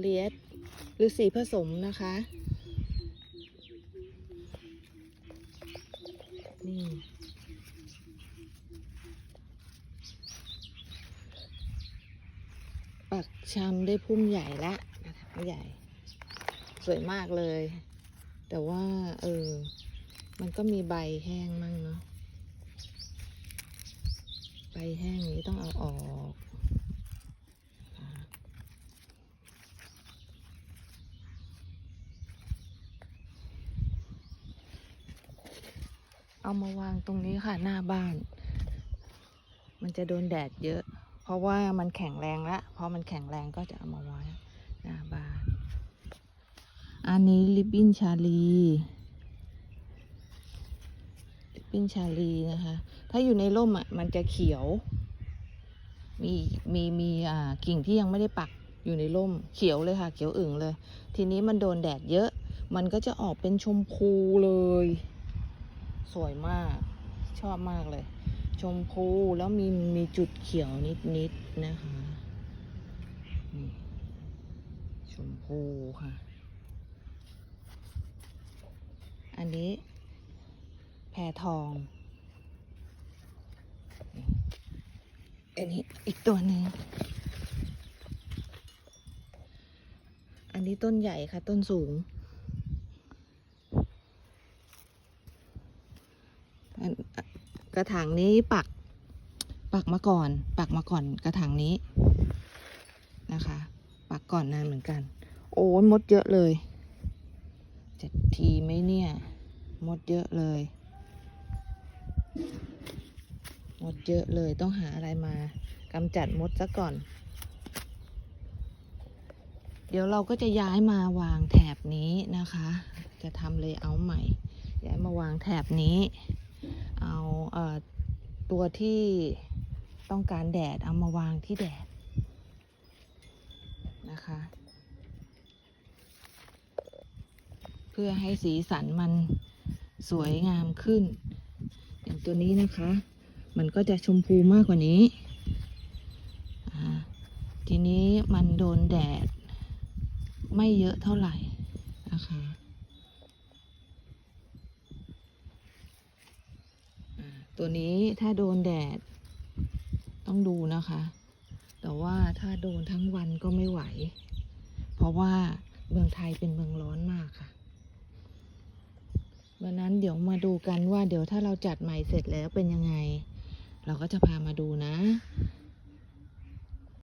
เลียสหรือสีผสมนะคะ นี่ปักชำได้พุ่มใหญ่ละนะคะใหญ่ สวยมากเลย แต่ว่าเออ มันก็มีใบแห้งมั่งเนาะ ใบแห้งนี้ต้องเอาออกอ่า เอามาวางตรงนี้ค่ะหน้าบ้าน มันจะโดนแดดเยอะ เพราะว่ามันแข็งแรงละพอมันแข็งแรงก็จะเอามาไว้หน้าบ้าน อันนี้ลิบบินชาลีลิบบินชาลีนะคะ ถ้าอยู่ในร่มอะมันจะเขียว มีมีมีอ่ากิ่งที่ยังไม่ได้ปักอยู่ในร่มเขียวเลยค่ะ เขียวอึ่งเลย ทีนี้มันโดนแดดเยอะ มันก็จะออกเป็นชมพูเลย สวยมาก ชอบมากเลย ชมพูแล้วมีมีจุดเขียวนิดๆนะคะนี่ชมพูค่ะ อันนี้แพรทอง อันนี้อีกตัวหนึ่งอันนี้ต้นใหญ่ค่ะ ต้นสูงอันก ระถางนี้ปัก ปักมาก่อน ปักมาก่อนกระถางนี้นะคะ ปักก่อนนานเหมือนกัน โอ้มดเยอะเลยเจะทีไหมเนี่ย มดเยอะเลย มดเยอะเลยต้องหาอะไรมากำจัดมดซะก่อน เดี๋ยวเราก็จะย้ายมาวางแถบนี้นะคะ จะทำเลยเอาท์ใหม่ ย้ายมาวางแถบนี้ ตัวที่ต้องการแดดเอามาวางที่แดดนะคะ เพื่อให้สีสันมันสวยงามขึ้น อย่างตัวนี้นะคะ มันก็จะชมพูมากกว่านี้อ่าทีนี้มันโดนแดดไม่เยอะเท่าไหร่นะคะอ่า ตัวนี้ถ้าโดนแดด ต้องดูนะคะ แต่ว่าถ้าโดนทั้งวันก็ไม่ไหว เพราะว่าเมืองไทยเป็นเมืองร้อนมากค่ะวันนั้นเดี๋ยวมาดูกันว่าเดี๋ยวถ้าเราจัดใหม่เสร็จแล้วเป็นยังไง เราก็จะพามาดูนะ